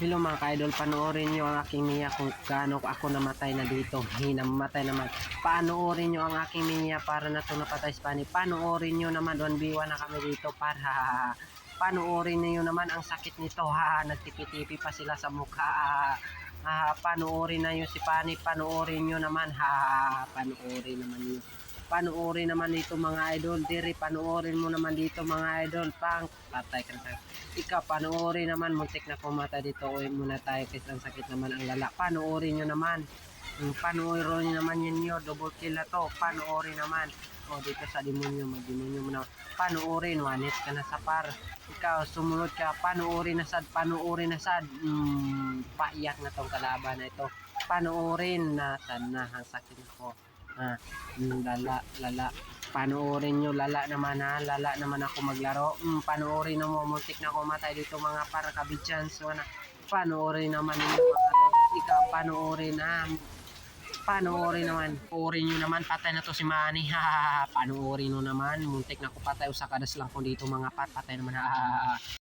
Hello mga ka-idol, panoorin nyo ang aking Mia kung gaano ako namatay na dito. Hinamatay naman. Panoorin nyo ang aking Mia para na ito napatay sa pani. Panoorin nyo naman, 1v1 na kami dito para panoorin nyo naman ang sakit nito. Ha, nagtipi-tipi pa sila sa mukha. Ha, panoorin na yun si Pani. Panoorin nyo naman. Ha, panoorin naman yun. Panoorin naman dito mga idol. Diri, panoorin mo naman dito mga idol. Pang, patay ka na. Ikaw, panoorin naman. Muntik na pumatay dito. Uy, muna tayo kasi ang sakit naman ang lala. Panoorin nyo naman. Mm, Panoorin nyo naman yun nyo. Double kill na to. Panoorin naman. O, dito sa demonyo. Mag-demonyo mo na. Panoorin. One hit ka na sa par. Ikaw, sumunod ka. Panoorin na sad. Panoorin na sad. Mm, paiyak na tong kalaban na ito. Panoorin na sad na. Ang sakit ko. Ah, mm, lala, lala. Panoorin nyo, lala naman ha. Lala naman ako maglaro. Mm, panoorin na mo. Muntik na ako matay dito mga para kabidyans. Wana. Panoorin naman ninyo mga Ikaw, panoorin ha. Panoorin naman. Panoorin nyo naman. Patay na to si Manny. Ha, panoorin nyo naman. Muntik na ako patay. Usa kadas lang ko dito mga pat. Patay naman. Ha,